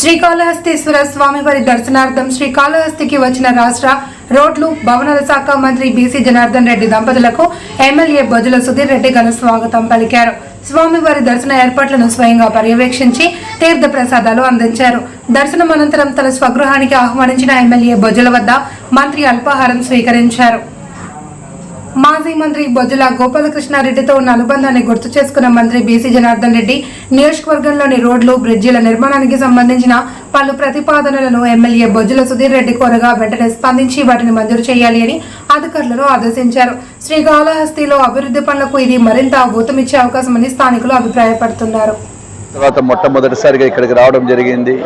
శ్రీకాళహస్తీశ్వర స్వామివారి దర్శనార్థం శ్రీకాళహస్తికి వచ్చిన రాష్ట్ర రోడ్లు భవనాల శాఖ మంత్రి బీసీ జనార్దన్ రెడ్డి దంపతులకు ఎమ్మెల్యే బొజుల సుధీర్ రెడ్డి ఘన స్వాగతం పలికారు. స్వామివారి దర్శన ఏర్పాట్లను స్వయంగా పర్యవేక్షించి తీర్థ ప్రసాదాలు అందించారు. దర్శనం అనంతరం తన స్వగృహానికి ఆహ్వానించిన ఎమ్మెల్యే బొజుల వద్ద మంత్రి అల్పాహారం స్వీకరించారు. మాజీ మంత్రి బొజ్జల గోపాలకృష్ణారెడ్డితో ఉన్న అనుబంధాన్ని గుర్తు చేసుకున్న మంత్రి బీసీ జనార్దన్ రెడ్డి నియోజకవర్గంలోని రోడ్లు బ్రిడ్జిల నిర్మాణానికి సంబంధించిన పలు ప్రతిపాదనలను ఎమ్మెల్యే బొజ్జల సుధీర్ రెడ్డి కోరగా వెంటనే స్పందించి వాటిని మంజూరు చేయాలి అని అధికారులను ఆదేశించారు. శ్రీకాళహస్తిలో అభివృద్ధి పనులకు ఇది మరింత ఊతమిచ్చే అవకాశమని స్థానికులు అభిప్రాయపడుతున్నారు. తర్వాత మొట్టమొదటిసారిగా ఇక్కడికి రావడం జరిగింది.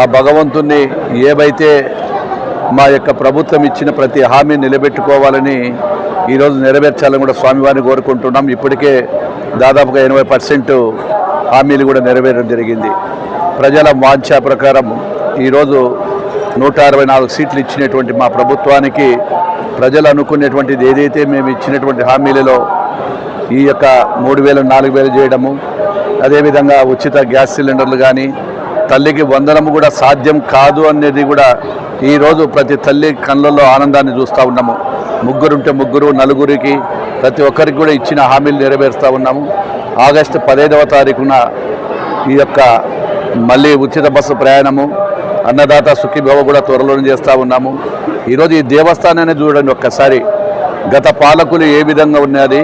ఆ భగవంతుణ్ణి ఏవైతే మా యొక్క ప్రభుత్వం ఇచ్చిన ప్రతి హామీ నిలబెట్టుకోవాలని ఈరోజు నెరవేర్చాలని కూడా స్వామివారిని కోరుకుంటున్నాం. ఇప్పటికే దాదాపుగా ఎనభై పర్సెంట్ హామీలు కూడా నెరవేరడం జరిగింది. ప్రజల వాంఛ ప్రకారం ఈరోజు నూట అరవై నాలుగు సీట్లు ఇచ్చినటువంటి మా ప్రభుత్వానికి ప్రజలు అనుకునేటువంటిది ఏదైతే మేము ఇచ్చినటువంటి హామీలలో ఈ యొక్క మూడు వేలు నాలుగు వేలు చేయడము అదేవిధంగా ఉచిత గ్యాస్ సిలిండర్లు కానీ తల్లికి వందనము కూడా సాధ్యం కాదు అనేది కూడా ఈరోజు ప్రతి తల్లి కళ్ళల్లో ఆనందాన్ని చూస్తూ ఉన్నాము. ముగ్గురుంటే ముగ్గురు నలుగురికి ప్రతి ఒక్కరికి కూడా ఇచ్చిన హామీలు నెరవేరుస్తూ ఉన్నాము. ఆగస్టు పదహైదవ తారీఖున ఈ యొక్క మళ్ళీ ఉచిత బస్సు ప్రయాణము అన్నదాత సుఖీభవ కూడా త్వరలోనే చేస్తూ ఉన్నాము. ఈరోజు ఈ దేవస్థానాన్ని చూడండి ఒక్కసారి. గత పాలకులు ఏ విధంగా ఉన్నది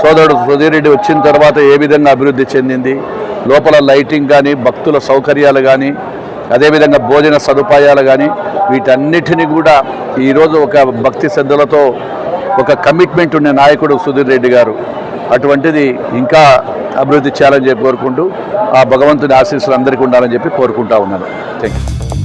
సోదరుడు సుధీర్ రెడ్డి వచ్చిన తర్వాత ఏ విధంగా అభివృద్ధి చెందింది? లోపల లైటింగ్ కానీ భక్తుల సౌకర్యాలు కానీ అదేవిధంగా భోజన సదుపాయాలు కానీ వీటన్నిటిని కూడా ఈరోజు ఒక భక్తి శ్రద్ధలతో ఒక కమిట్మెంట్ ఉన్న నాయకుడు సుధీర్ రెడ్డి గారు. అటువంటిది ఇంకా అభివృద్ధి చేయాలని చెప్పి కోరుకుంటూ ఆ భగవంతుని ఆశీస్సులు అందరికీ ఉండాలని చెప్పి కోరుకుంటా ఉన్నాను. Thank you